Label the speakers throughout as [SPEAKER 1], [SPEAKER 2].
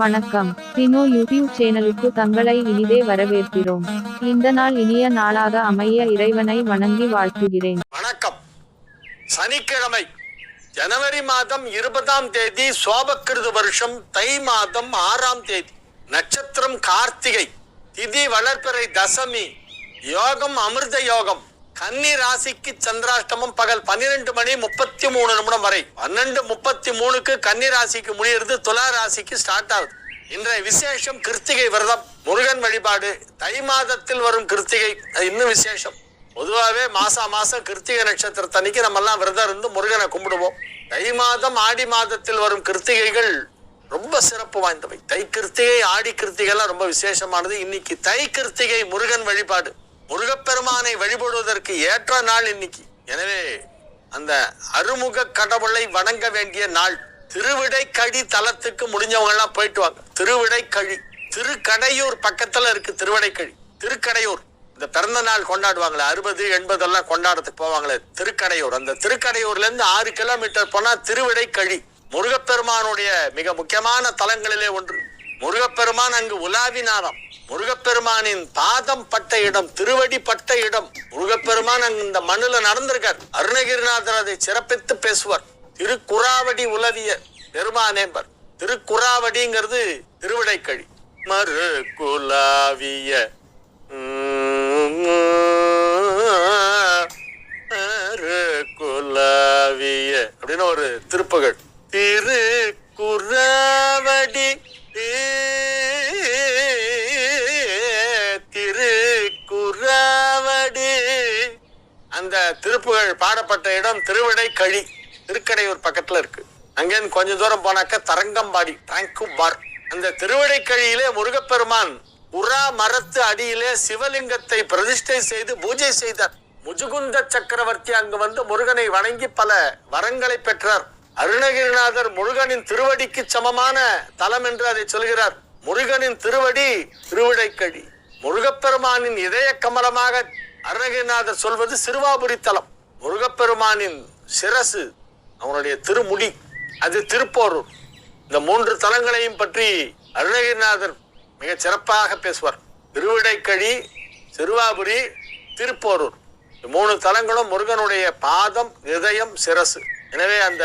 [SPEAKER 1] வணக்கம். தினோ யூடியூப் சேனலுக்கு தங்களை இனிதே வரவேற்கிறோம். இந்த நாள் இனிய நாளாக அமைய இறைவனை வணங்கி வாழ்த்துகிறேன்.
[SPEAKER 2] வணக்கம். சனிக்கிழமை ஜனவரி மாதம் இருபதாம் தேதி சோபக்கிருது வருஷம் தை மாதம் ஆறாம் தேதி. நட்சத்திரம் கார்த்திகை திதி வளர்ப்பறை தசமி யோகம் அமிர்த யோகம். கன்னி ராசிக்கு சந்திராஷ்டமம் பகல் பன்னிரெண்டு மணி முப்பத்தி மூணு நிமிடம் வரை. பன்னெண்டு முப்பத்தி மூணுக்கு கன்னி ராசிக்கு முடியிறது துலா ராசிக்கு ஸ்டார்ட் ஆகுது. இன்றைய விசேஷம் கிருத்திகை விரதம். முருகன் வழிபாடு. தை மாதத்தில் வரும் கிருத்திகை அது இன்னும் விசேஷம். பொதுவாகவே மாசா மாசம் கிருத்திகை நட்சத்திரத்தன்னைக்கு நம்ம எல்லாம் விரதம் இருந்து முருகனை கும்பிடுவோம். தை மாதம் ஆடி மாதத்தில் வரும் கிருத்திகைகள் ரொம்ப சிறப்பு வாய்ந்தவை. தை கிருத்திகை ஆடி கிருத்திகைலாம் ரொம்ப விசேஷமானது. இன்னைக்கு தை கிருத்திகை முருகன் வழிபாடு. முருகப்பெருமானை வழிபடுவதற்கு ஏற்ற நாள் இன்னைக்கு. எனவே அந்த அருமுக கடவுளை வணங்க வேண்டிய நாள். திருவிடைக்கழி தலத்துக்கு முடிஞ்சவங்க எல்லாம் போயிட்டு வாங்க. திருவிடைக்கழி. திருக்கடையூர் பக்கத்துல இருக்கு திருவிடைக்கழி. திருக்கடையூர். இந்த பிறந்த நாள் கொண்டாடுவாங்களே அறுபது எண்பது எல்லாம் கொண்டாடுறதுக்கு போவாங்களே திருக்கடையூர். அந்த திருக்கடையூர்ல இருந்து ஆறு கிலோமீட்டர் போனா திருவிடைக்கழி. முருகப்பெருமானுடைய மிக முக்கியமான தலங்களிலே ஒன்று. முருகப்பெருமான் அங்கு உலாவினாராம். முருகப்பெருமானின் பாதம் பட்ட இடம் திருவடி பட்ட இடம். முருகப்பெருமான் அங்கு இந்த மண்ணுல நடந்திருக்கார். அருணகிரிநாதர் அதை சிறப்பித்து பேசுவார். திருக்குறாவடி உலவிய பெருமானேம்பர். திருக்குறாவடிங்கிறது திருவிடைக்கழி. மறு குலாவிய குலாவிய அப்படின்னு ஒரு திருப்புகழ். திரு குறாவடி அந்த திருப்புகழ் பாடப்பட்ட இடம் திருவிடைக்கழி திருக்கடையூர் பக்கத்துல இருக்கு. அங்கேருந்து கொஞ்ச தூரம் போனாக்க தரங்கம்பாடி டாங்கு பார் அந்த திருவிடைக்கழியிலே முருகப்பெருமான் உரா மரத்து அடியிலே சிவலிங்கத்தை பிரதிஷ்டை செய்து பூஜை செய்தார். முஜுகுந்த சக்கரவர்த்தி அங்கு வந்து முருகனை வணங்கி பல வரங்களை பெற்றார். அருணகிரிநாதர் முருகனின் திருவடிக்கு சமமான தலம் என்று அதை சொல்கிறார். முருகனின் திருவடி திருவிடைக்கழி முருகப்பெருமானின் இதய கமலமாக அருணகிரிநாதர் சொல்வது சிறுவாபுரி தலம். முருகப்பெருமானின் சிரசு அவனுடைய திருமுடி அது திருப்போரூர். இந்த மூன்று தலங்களையும் பற்றி அருணகிரிநாதர் மிக சிறப்பாக பேசுவார். திருவிடைக்கழி சிறுவாபுரி திருப்போரூர். இந்த மூணு தலங்களும் முருகனுடைய பாதம் இதயம் சிரசு. எனவே அந்த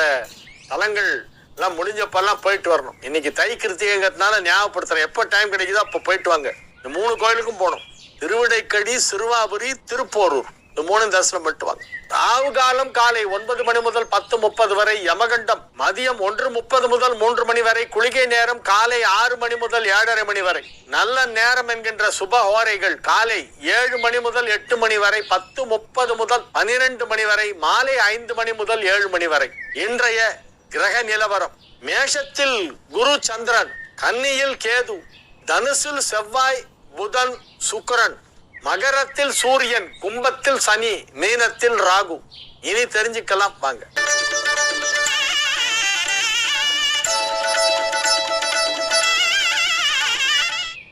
[SPEAKER 2] தலங்கள் எல்லாம் முடிஞ்சப்பெல்லாம் போயிட்டு வரணும். இன்னைக்கு தை கிருத்திகைங்கிறதுனால ஞாபகப்படுத்துறேன் எப்போ டைம் கிடைக்குதோ அப்போ போயிட்டு வாங்க. இந்த மூணு கோயிலுக்கும் போகணும். திருவிடைக்கடி சிறுவாபுரி திருப்போரூர். இந்த மூணு தரிசனம் பண்ணிட்டு வாங்க. காலம் காலை ஒன்பது மணி முதல் பத்து முப்பது வரை யமகண்டம். மதியம் ஒன்று முப்பது முதல் மூன்று மணி வரை குளிகை நேரம் காலை ஆறு மணி முதல் ஏழரை மணி வரை. நல்ல நேரம் என்கின்ற சுப ஹோரைகள் காலை ஏழு மணி முதல் எட்டு மணி வரை பத்து முப்பது முதல் பனிரெண்டு மணி வரை மாலை ஐந்து மணி முதல் ஏழு மணி வரை. இன்றைய கிரக நிலவரம். மேஷத்தில் குரு சந்திரன் கன்னியில் கேது தனுசில் செவ்வாய் புதன் சுக்கரன். மகரத்தில் சூரியன் கும்பத்தில் சனி மீனத்தில் ராகு. இனி தெரிஞ்சுக்கலாம் வாங்க.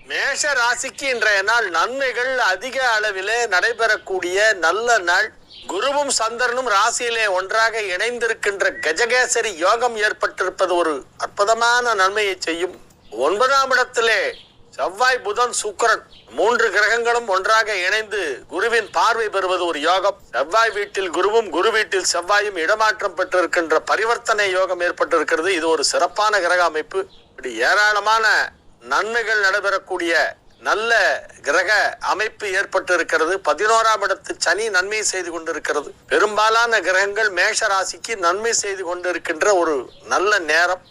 [SPEAKER 2] மேஷ ராசிக்கு இன்றைய நாள் நன்மைகள் அதிக அளவிலே நடைபெறக்கூடிய நல்ல நாள். குருவும் சந்திரனும் ராசியிலே ஒன்றாக இணைந்திருக்கின்ற கஜகேசரி யோகம் ஏற்பட்டிருப்பது ஒரு அற்புதமான நன்மையை செய்யும். ஒன்பதாம் இடத்திலே செவ்வாய் புதன் சுக்கிரன். மூன்று கிரகங்களும் ஒன்றாக இணைந்து குருவின் பார்வை பெறுவது ஒரு யோகம். செவ்வாய் வீட்டில் குருவும் குரு வீட்டில் செவ்வாயும் இடமாற்றம் பெற்றிருக்கின்ற பரிவர்த்தனை யோகம் ஏற்பட்டிருக்கிறது. இது ஒரு சிறப்பான கிரக அமைப்பு. இப்படி ஏராளமான நன்மைகள் நடைபெறக்கூடிய நல்ல கிரக அமைப்பு ஏற்பட்டு இருக்கிறது பதினோராம் இடத்து சனி நன்மை செய்து கொண்டிருக்கிறது. பெரும்பாலான கிரகங்கள் மேஷ ராசிக்கு நன்மை செய்து கொண்டிருக்கின்ற ஒரு நல்ல நேரம்.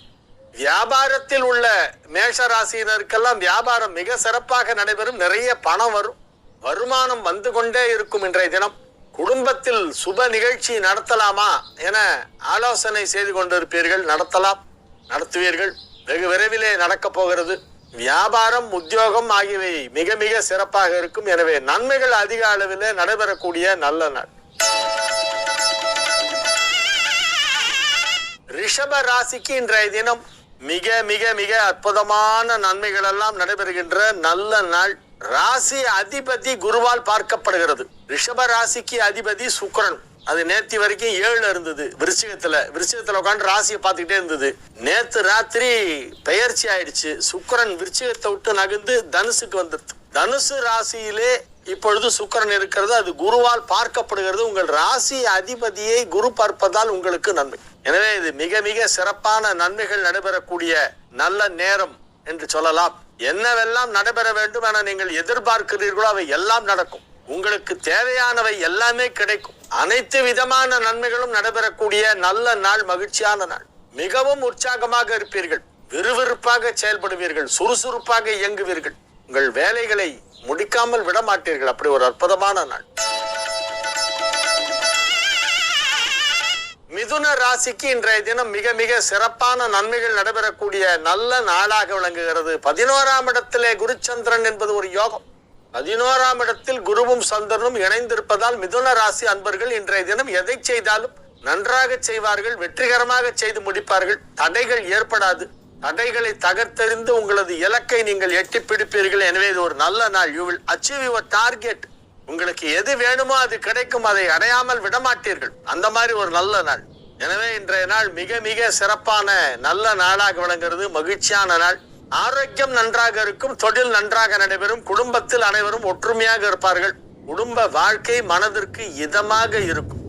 [SPEAKER 2] வியாபாரத்தில் உள்ள மேஷ ராசியினருக்கெல்லாம் வியாபாரம் மிக சிறப்பாக நடைபெறும். நிறைய பணம் வரும். வருமானம் வந்து கொண்டே இருக்கும் இன்றைய தினம். குடும்பத்தில் சுப நிகழ்ச்சி நடத்தலாமா என ஆலோசனை செய்து கொண்டிருப்பீர்கள். நடத்தலாம். நடத்துவீர்கள். வெகு விரைவிலே நடக்கப் போகிறது. வியாபாரம் உத்தியோகம் ஆகியவை மிக மிக சிறப்பாக இருக்கும். எனவே நன்மைகள் அதிக அளவில் நடைபெறக்கூடிய நல்ல நாள். ரிஷப ராசிக்கு இன்றைய தினம் மிக மிக மிக அற்புதமான நன்மைகள் எல்லாம் நடைபெறுகின்ற நல்ல நாள். ராசி அதிபதி குருவால் பார்க்கப்படுகிறது. ரிஷப ராசிக்கு அதிபதி சுக்கரன். அது நேத்தி வரைக்கும் ஏழு இருந்தது விருச்சிகத்துல. விருச்சிகத்துல உட்காந்து ராசியை பார்த்துக்கிட்டே இருந்தது. நேத்து ராத்திரி பெயர்ச்சி ஆயிடுச்சு. சுக்கரன் விருச்சிகத்தை விட்டு நகர்ந்து தனுசுக்கு வந்துருது தனுசு ராசியிலே இப்பொழுது சுக்கரன் இருக்கிறது அது குருவால் பார்க்கப்படுகிறது. உங்கள் ராசி அதிபதியை குரு பார்ப்பதால் உங்களுக்கு நன்மை. எனவே இது மிக மிக சிறப்பான நன்மைகள் நடைபெறக்கூடிய நல்ல நேரம் என்று சொல்லலாம். என்னவெல்லாம் நடைபெற வேண்டும் என நீங்கள் எதிர்பார்க்கிறீர்களோ அவை எல்லாம் நடக்கும். உங்களுக்கு தேவையானவை எல்லாமே கிடைக்கும். அனைத்து விதமான நன்மைகளும் நடைபெறக்கூடிய நல்ல நாள் மகிழ்ச்சியான நாள். மிகவும் உற்சாகமாக இருப்பீர்கள். விறுவிறுப்பாக செயல்படுவீர்கள். சுறுசுறுப்பாக இயங்குவீர்கள். உங்கள் வேலைகளை முடிக்காமல் விடமாட்டீர்கள். அப்படி ஒரு அற்புதமான நாள். மிதுன ராசிக்கு இன்றைய தினம் மிக மிக சிறப்பான நன்மைகள் நடைபெறக்கூடிய நல்ல நாளாக விளங்குகிறது. பதினோராம் இடத்திலே குருச்சந்திரன் என்பது ஒரு யோகம். பதினோராம் இடத்தில் குருவும் சந்திரனும் இணைந்திருப்பதால் மிதுன ராசி அன்பர்கள் இன்றைய தினம் எதை செய்தாலும் நன்றாக செய்வார்கள் வெற்றிகரமாக செய்து முடிப்பார்கள். தடைகள் ஏற்படாது. தடைகளை தகர்த்தெறிந்து உங்களது இலக்கை நீங்கள் எட்டி பிடிப்பீர்கள். எனவே இது ஒரு நல்ல நாள். You will achieve your target உங்களுக்கு எது வேணுமோ அது கிடைக்கும். அதை அடையாமல் விடமாட்டீர்கள். அந்த மாதிரி ஒரு நல்ல நாள். எனவே இன்றைய நாள் மிக மிக சிறப்பான நல்ல நாளாக விளங்குகிறது. மகிழ்ச்சியான நாள். ஆரோக்கியம் நன்றாக இருக்கும். தொழில் நன்றாக நடைபெறும். குடும்பத்தில் அனைவரும் ஒற்றுமையாக இருப்பார்கள். குடும்ப வாழ்க்கை மனதிற்கு இதமாக இருக்கும்.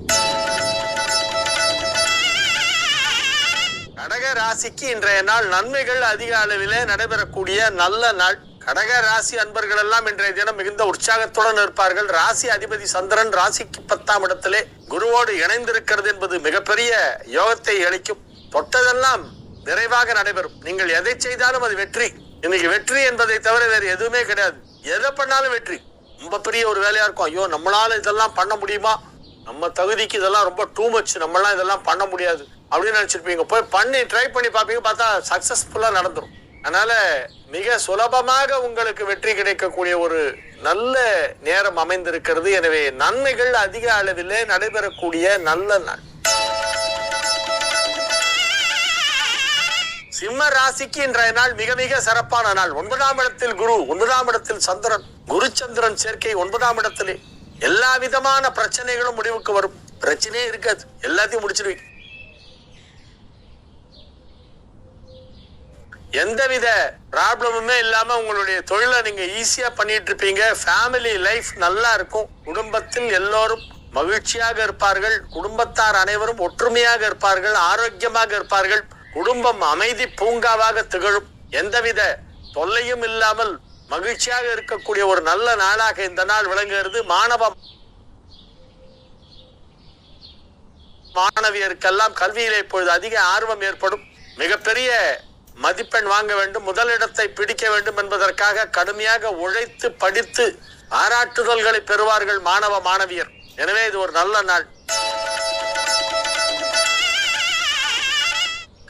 [SPEAKER 2] ராசிக்கு இன்றைய நாள் நன்மைகள் அதிக அளவிலே நடைபெறக்கூடிய நல்ல நாள். கடக ராசி அன்பர்கள் எல்லாம் இன்றைய தினம் மிகுந்த உற்சாகத்துடன் இருப்பார்கள். ராசி அதிபதி சந்திரன் ராசிக்கு பத்தாம் இடத்திலே குருவோடு இணைந்திருக்கிறது என்பது மிகப்பெரிய யோகத்தை அளிக்கும். தொட்டதெல்லாம் விரைவாக நடைபெறும். நீங்கள் எதை செய்தாலும் அது வெற்றி. இன்னைக்கு வெற்றி என்பதை தவிர வேறு எதுவுமே கிடையாது. எதை பண்ணாலும் வெற்றி. ரொம்ப பெரிய ஒரு வேலையா இருக்கும். ஐயோ நம்மளால இதெல்லாம் பண்ண முடியுமா? நம்ம தகுதிக்கு இதெல்லாம் ரொம்ப டூ மச் நம்மளாம் இதெல்லாம் பண்ண முடியாது. அப்படின்னு நினைச்சிருப்பீங்க. போய் பண்ணி ட்ரை பண்ணி பார்ப்பீங்க. பார்த்தா சக்ஸஸ்ஃபுல்லாக நடந்துடும் அதனால மிக சுலபமாக உங்களுக்கு வெற்றி கிடைக்கக்கூடிய ஒரு நல்ல நேரம் அமைந்திருக்கிறது. எனவே நன்மைகள் அதிக அளவிலே நடைபெறக்கூடிய நல்ல நாள். சிம்ம ராசிக்கு இன்றைய நாள் மிக மிக சிறப்பான நாள். ஒன்பதாம் இடத்தில் குரு ஒன்பதாம் இடத்தில் சந்திரன். குரு சந்திரன் சேர்க்கை ஒன்பதாம் இடத்திலே. எல்லா விதமான பிரச்சனைகளும் முடிவுக்கு வரும். பிரச்சனையே இருக்காது. எல்லாத்தையும் முடிச்சிருவீங்க எந்தவித ப்ராப்ளமுமே இல்லாம உங்களுடைய தொழிலை நீங்க ஈஸியா பண்ணிட்டு இருப்பீங்க. ஃபேமிலி லைஃப் நல்லா இருக்கும். குடும்பத்தில் எல்லோரும் மகிழ்ச்சியாக இருப்பார்கள். குடும்பத்தார் அனைவரும் ஒற்றுமையாக இருப்பார்கள். ஆரோக்கியமாக இருப்பார்கள். குடும்பம் அமைதி பூங்காவாக திகழும். எந்தவித தொல்லையும் இல்லாமல் மகிழ்ச்சியாக இருக்கக்கூடிய ஒரு நல்ல நாளாக இந்த நாள் விளங்குகிறது. மாணவ மாணவியருக்கெல்லாம் கல்வியிலே இப்பொழுது அதிக ஆர்வம் ஏற்படும். மிகப்பெரிய மதிப்பெண் வாங்க வேண்டும் முதலிடத்தை பிடிக்க வேண்டும் என்பதற்காக கடுமையாக உழைத்து படித்து பாராட்டுதல்களை பெறுவார்கள் மாணவ மாணவியர். எனவே இது ஒரு நல்ல நாள்.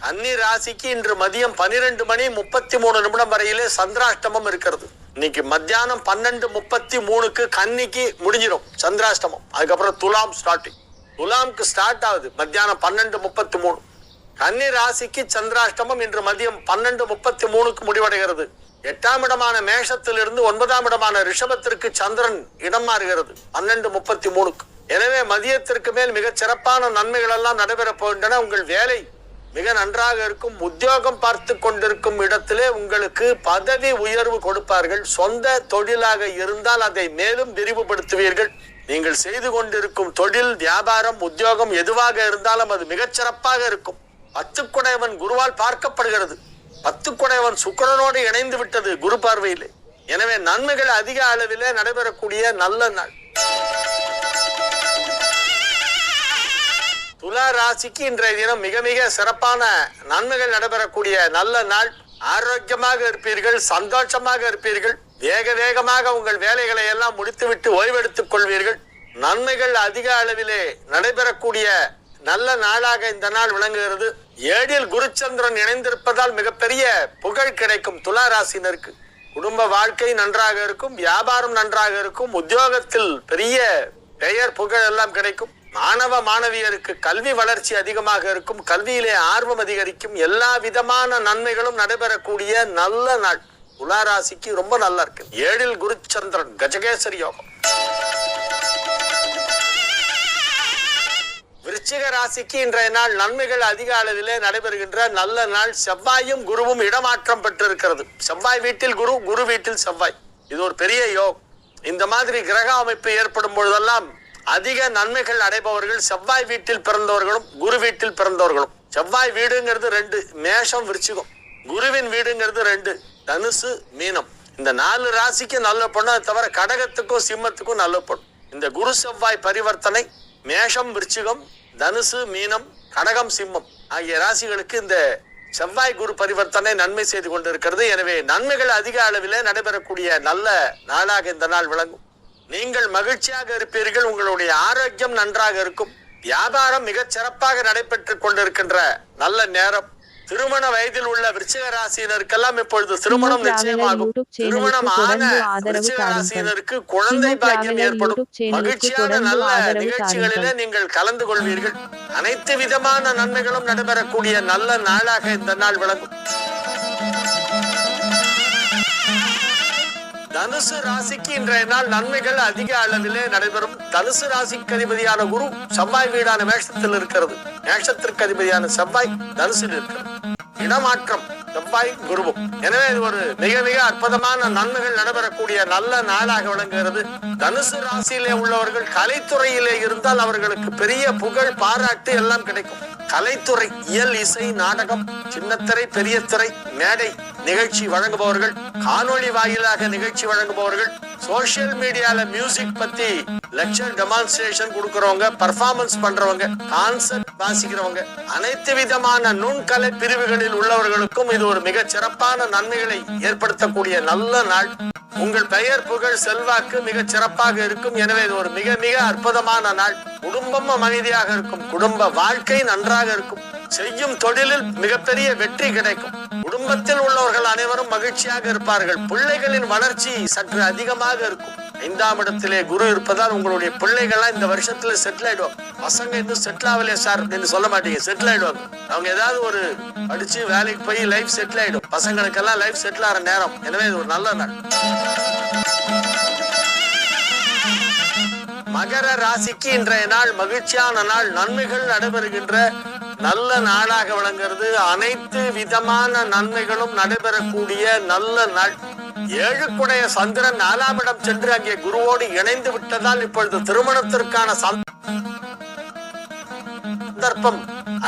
[SPEAKER 2] கன்னி ராசிக்கு இன்று மதியம் பனிரெண்டு மணி முப்பத்தி மூணு நிமிடம் வரையிலே சந்திராஷ்டமம் இருக்கிறது. இன்னைக்கு மத்தியானம் பன்னெண்டு முப்பத்தி மூணுக்கு கன்னிக்கு முடிஞ்சிடும் சந்திராஷ்டமம். அதுக்கப்புறம் துலாம் ஸ்டார்டிங் துலாம்க்கு ஸ்டார்ட் ஆகுது. மத்தியானம் பன்னெண்டு முப்பத்தி மூணு. கன்னி ராசிக்கு சந்திராஷ்டமம் இன்று மதியம் பன்னெண்டு முப்பத்தி மூணுக்கு முடிவடைகிறது. எட்டாம் இடமான மேஷத்திலிருந்து ஒன்பதாம் இடமான ரிஷபத்திற்கு சந்திரன் இடம் மாறுகிறது பன்னெண்டு முப்பத்தி மூணுக்கு எனவே மதியத்திற்கு மேல் மிக சிறப்பான நன்மைகள் எல்லாம் நடைபெறப் போகின்றன. உங்கள் வேலை மிக நன்றாக இருக்கும். உத்தியோகம் பார்த்து கொண்டிருக்கும் இடத்திலே உங்களுக்கு பதவி உயர்வு கொடுப்பார்கள். சொந்த தொழிலாக இருந்தால் அதை மேலும் விரிவுபடுத்துவீர்கள். நீங்கள் செய்து கொண்டிருக்கும் தொழில் வியாபாரம் உத்தியோகம் எதுவாக இருந்தாலும் அது மிகச் சிறப்பாக பத்துக்குடையவன் குருவால் பார்க்கப்படுகிறது. பத்துக்குடையவன் சுக்கரனோடு இணைந்து விட்டது குரு பார்வையிலே. எனவே நன்மைகள் அதிக அளவிலே நடைபெறக்கூடிய நல்ல நாள். துலா ராசிக்கு இன்றைய தினம் மிக மிக சிறப்பான நன்மைகள் நடைபெறக்கூடிய நல்ல நாள். ஆரோக்கியமாக இருப்பீர்கள் சந்தோஷமாக இருப்பீர்கள் வேக வேகமாக உங்கள் வேலைகளை எல்லாம் முடித்துவிட்டு ஓய்வெடுத்துக் கொள்வீர்கள். நன்மைகள் அதிக அளவிலே நடைபெறக்கூடிய நல்ல நாளாக இந்த நாள் விளங்குகிறது. ஏழில் குருச்சந்திரன் இணைந்திருப்பதால் மிகப்பெரிய புகழ் கிடைக்கும் துலா ராசினருக்கு குடும்ப வாழ்க்கை நன்றாக இருக்கும் வியாபாரம் நன்றாக இருக்கும் உத்தியோகத்தில் பெரிய பெயர் புகழ் எல்லாம் கிடைக்கும். மாணவ மாணவியருக்கு கல்வி வளர்ச்சி அதிகமாக இருக்கும் கல்வியிலே ஆர்வம் அதிகரிக்கும் எல்லா விதமான நன்மைகளும் நடைபெறக்கூடிய நல்ல நாள். துலா ராசிக்கு ரொம்ப நல்லா இருக்கு. ஏழில் குருச்சந்திரன் கஜகேசரி யோகம். விருச்சிக ராசிக்கு இன்றைய நாள் நன்மைகள் அதிக அளவிலே நடைபெறுகின்ற நல்ல நாள். செவ்வாயும் குருவும் இடமாற்றம் பெற்றிருக்கிறது. செவ்வாய் வீட்டில் குரு குரு வீட்டில் செவ்வாய். இது ஒரு பெரிய யோக் இந்த மாதிரி கிரக அமைப்பு ஏற்படும் பொழுதெல்லாம் அதிக நன்மைகள் அடைபவர்கள் செவ்வாய் வீட்டில் பிறந்தவர்களும் குரு வீட்டில் பிறந்தவர்களும். செவ்வாய் வீடுங்கிறது ரெண்டு மேஷம் விருச்சிகம். குருவின் வீடுங்கிறது ரெண்டு தனுசு மீனம். இந்த நாலு ராசிக்கு நல்ல பொண்ணு தவிர கடகத்துக்கும் சிம்மத்துக்கும் நல்ல பொண்ணு. இந்த குரு செவ்வாய் பரிவர்த்தனை மேஷம் விருச்சிகம் தனுசு மீனம் கடகம் சிம்மம் ஆகிய ராசிகளுக்கு இந்த செவ்வாய் குரு பரிவர்த்தனை நன்மை செய்து கொண்டிருக்கிறது. எனவே நன்மைகள் அதிக அளவில் நடைபெறக்கூடிய நல்ல நாளாக இந்த நாள் விளங்கும். நீங்கள் மகிழ்ச்சியாக இருப்பீர்கள். உங்களுடைய ஆரோக்கியம் நன்றாக இருக்கும். வியாபாரம் மிகச் சிறப்பாக நடைபெற்றுக் கொண்டிருக்கின்ற நல்ல நேரம். திருமண வயதில் உள்ள விருச்சிக ராசியினருக்கெல்லாம் இப்பொழுது திருமணம் நிச்சயமாகும் திருமணம் ஆன விருச்சிக. ராசியினருக்கு குழந்தை பாக்கியம் ஏற்படும் மகிழ்ச்சியான நல்ல நிகழ்ச்சிகளிலே. நீங்கள் கலந்து கொள்வீர்கள் அனைத்து விதமான நன்மைகளும் நடைபெறக்கூடிய நல்ல நாளாக இந்த நாள் விளங்கும் தனுசு ராசிக்கு இன்றைய நாள் நன்மைகள் அதிக அளவிலே நடைபெறும். தனுசு ராசிக்கு அதிபதியான குரு செவ்வாய் வீடான மேஷத்தில் இருக்கிறது. மேஷத்திற்கு அதிபதியான செவ்வாய் தனுசில் இருக்கிறது. இடமாற்றம் செவ்வாய் குருவும். எனவே இது ஒரு மிக மிக அற்புதமான நன்மைகள் நடைபெறக்கூடிய நல்ல நாளாக விளங்குகிறது. தனுசு ராசியிலே உள்ளவர்கள் கலைத்துறையிலே இருந்தால் அவர்களுக்கு பெரிய புகழ் பாராட்டு எல்லாம் கிடைக்கும். கலைத்துறை இயல் இசை நாடகம் சின்னத்திரை பெரிய திரை மேடை நிகழ்ச்சி வழங்குபவர்கள் காணொளி வாயிலாக நிகழ்ச்சி வழங்குபவர்கள் சோசியல் மீடியால மியூசிக் பத்தி லெக்சர் டெமான்ஸ்ட்ரேஷன் கொடுக்கறவங்க பர்ஃபார்மன்ஸ் பண்றவங்க கான்சர்ட் வாசிக்கிறவங்க அனைத்து விதமான நுண்கலை பிரிவுகளில் உள்ளவர்களுக்கும் இது ஒரு மிக சிறப்பான நன்மைகளை ஏற்படுத்தக்கூடிய நல்ல நாள். உங்கள் பெயர் புகழ் செல்வாக்கு மிக சிறப்பாக இருக்கும். எனவே இது ஒரு மிக மிக அற்புதமான நாள். குடும்பம் அமைதியாக இருக்கும் குடும்ப வாழ்க்கை நன்றாக இருக்கும் செய்யும் தொழிலில் மிகப்பெரிய வெற்றி கிடைக்கும். குடும்பத்தில் உள்ளவர்கள் அனைவரும் மகிழ்ச்சியாக இருப்பார்கள். பிள்ளைகளின் வளர்ச்சி சற்று அதிகமாக இருக்கும். ஐந்தாம் இடத்திலே குரு இருப்பதால் உங்களுடைய பிள்ளைகள்லாம் இந்த வருஷத்துல செட்டில் ஆயிடுவாங்க. பசங்க இன்னும் செட்டில் ஆகலையே சார் அப்படின்னு சொல்ல மாட்டீங்க. செட்டில் ஆயிடுவாங்க. அவங்க ஏதாவது ஒரு படிச்சு வேலைக்கு போய் லைஃப் செட்டில் ஆயிடும். பசங்களுக்கெல்லாம் லைஃப் செட்டில் ஆகிற நேரம். எனவே இது ஒரு நல்ல நாள். மகர ராசிக்கு இன்றைய நாள் மகிழ்ச்சியான நாள். நன்மைகள் நடைபெறுகின்ற நல்ல நாளாக விளங்குறது அனைத்து விதமான நன்மைகளும் நடைபெறக்கூடிய நல்ல நாள். ஏழுக்குடைய சந்திரன் நாலாம் இடம் சென்று அங்கே குருவோடு இணைந்து விட்டதால் இப்பொழுது திருமணத்திற்கான சந்தர்ப்பம்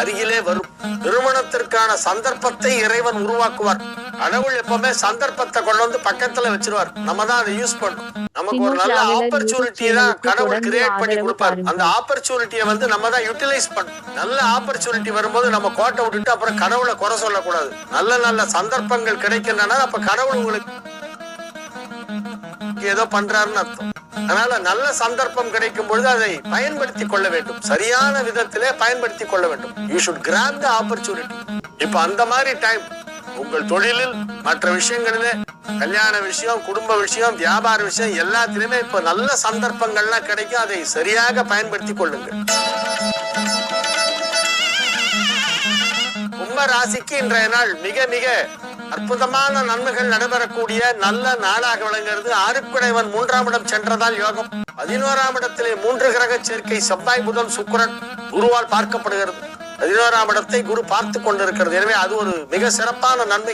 [SPEAKER 2] அருகிலே வரும். திருமணத்திற்கான சந்தர்ப்பத்தை இறைவன் உருவாக்குவார். கடவுள் எப்பவுமே சந்தர்ப்பத்தை கொண்டு வந்து பக்கத்துல வச்சிருவார். நம்ம தான் அதை யூஸ் பண்ணணும். நமக்கு ஒரு நல்ல
[SPEAKER 1] Traveler
[SPEAKER 2] ஆப்பர்ச்சுனிட்டி
[SPEAKER 1] YouTube
[SPEAKER 2] தான் கடவுள் கிரியேட் பண்ணி கொடுப்பார். அந்த ஆப்பர்ச்சுனிட்டியை வந்து நம்ம தான் யூட்டிலைஸ் பண்ணணும். நல்ல ஆப்பர்ச்சுனிட்டி வரும்போது நம்ம கோட்டை விட்டுட்டு அப்புறம் கடவுளை குறை சொல்லக்கூடாது. நல்ல நல்ல சந்தர்ப்பங்கள் கிடைக்கின்றன அப்ப கடவுள் உங்களுக்கு ஏதோ பண்றாருன்னு அர்த்தம். அதனால நல்ல சந்தர்ப்பம் கிடைக்கும் பொழுது அதை பயன்படுத்தி கொள்ள வேண்டும். சரியான விதத்திலே பயன்படுத்தி கொள்ள வேண்டும். You should grab the opportunity இப்ப அந்த மாதிரி டைம் உங்கள் தொழிலில் மற்ற விஷயங்களிலே கல்யாண விஷயம் குடும்ப விஷயம் வியாபார விஷயம் எல்லாத்திலுமே இப்ப நல்ல சந்தர்ப்பங்கள்லாம் கிடைக்கும். அதை சரியாக பயன்படுத்தி கொள்ளுங்கள். கும்ப ராசிக்கு இன்றைய நாள் மிக மிக அற்புதமான நன்மைகள் நடைபெறக்கூடிய நல்ல நாளாக விளங்குகிறது. ஆறுக்குடைவன் மூன்றாம் இடம் சென்றதால் யோகம். பதினோராம் இடத்திலே மூன்று கிரக சேர்க்கை செவ்வாய் புதன் சுக்கிரன் குருவால் பார்க்கப்படுகிறது. பதினோராம் இடத்தை குரு பார்த்து கொண்டிருக்கிறது. எனவே அது ஒரு மிக சிறப்பான நன்மை.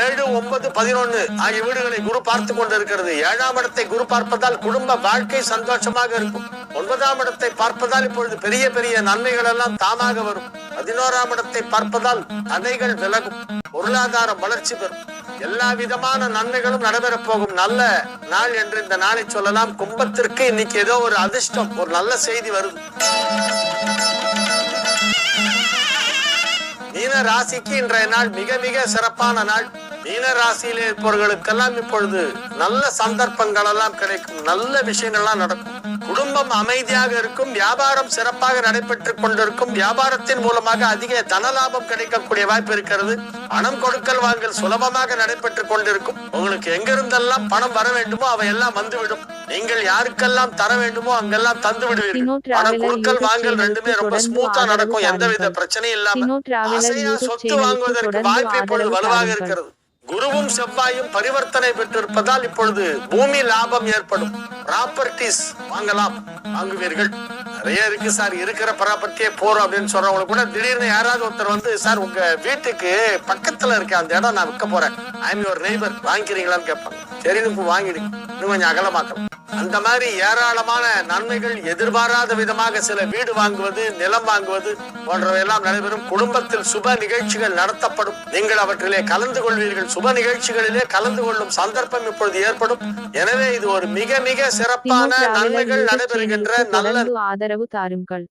[SPEAKER 2] ஏழு ஒன்பது பதினொன்னு ஆகிய வீடுகளை குரு பார்த்து கொண்டிருக்கிறது. ஏழாம் இடத்தை குரு பார்ப்பதால் குடும்ப வாழ்க்கை சந்தோஷமாக இருக்கும். ஒன்பதாம் இடத்தை பார்ப்பதால் இப்பொழுது பெரிய பெரிய நன்மைகள் எல்லாம் தாமாக வரும். பதினோராம் இடத்தை பார்ப்பதால் தடைகள் விலகும். பொருளாதார வளர்ச்சி பெறும். எல்லா விதமான நன்மைகளும் நடைபெறப் போகும். நல்ல நாள் என்று இந்த நாளை சொல்லலாம். கும்பத்திற்கு இன்னைக்கு ஏதோ ஒரு அதிர்ஷ்டம் ஒரு நல்ல செய்தி வருது. மீன ராசிக்கு இன்றைய நாள் மிக மிக சிறப்பான நாள். மீன ராசியில் இருப்பவர்களுக்கெல்லாம் இப்பொழுது நல்ல சந்தர்ப்பங்கள் எல்லாம் கிடைக்கும். நல்ல விஷயங்கள்லாம் நடக்கும். குடும்பம் அமைதியாக இருக்கும் வியாபாரம் சிறப்பாக நடைபெற்றுக் கொண்டிருக்கும் வியாபாரத்தின் மூலமாக அதிக தன லாபம் கிடைக்கக்கூடிய வாய்ப்பு இருக்கிறது. பணம் கொடுக்கல் வாங்கல் சுலபமாக நடைபெற்றுக் கொண்டிருக்கும். உங்களுக்கு எங்கிருந்தெல்லாம் பணம் வர வேண்டுமோ அவை எல்லாம் வந்துவிடும். நீங்கள் யாருக்கெல்லாம் தர வேண்டுமோ அங்கெல்லாம் தந்து விடுவீர்கள். பணம் கொடுக்கல் வாங்கல் ரெண்டுமே ரொம்ப ஸ்மூத்தா நடக்கும். எந்தவித. பிரச்சனையும் இல்லாம சொத்து வாங்குவதற்கு வாய்ப்பு இப்பொழுது வலுவாக. இருக்கிறது. குருவும் செவ்வாயும் பரிவர்த்தனை பெற்றிருப்பதால் இப்பொழுது பூமி லாபம் ஏற்படும். ப்ராப்பர்ட்டிஸ் வாங்கலாம். வாங்குவீர்கள். நிறைய இருக்கு சார். இருக்கிற ப்ராப்பர்ட்டியே போறோம் அப்படின்னு சொல்றவங்க கூட திடீர்னு யாராவது ஒருத்தர் வந்து சார் உங்க வீட்டுக்கு பக்கத்துல இருக்க அந்த இடம் நான் விற்க போறேன். ஐம் யுவர் நெய்பர் வாங்கிக்கிறீங்களான்னு கேட்பாங்க. சரின்னு வாங்கிடுங்க இன்னும் கொஞ்சம் அகலமாக்கலாம். அந்த மாதிரி ஏராளமான நன்மைகள் எதிர்பாராத விதமாக சில வீடு வாங்குவது நிலம் வாங்குவது போன்றவையெல்லாம் நடைபெறும். குடும்பத்தில் சுப நிகழ்ச்சிகள் நடத்தப்படும். நீங்கள் அவற்றிலே கலந்து கொள்வீர்கள். சுப நிகழ்ச்சிகளிலே கலந்து கொள்ளும் சந்தர்ப்பம் இப்பொழுது ஏற்படும். எனவே இது ஒரு மிக மிக சிறப்பான நன்மைகள் நடைபெறுகின்ற நல்ல
[SPEAKER 1] ஆதரவு தாருங்கள்.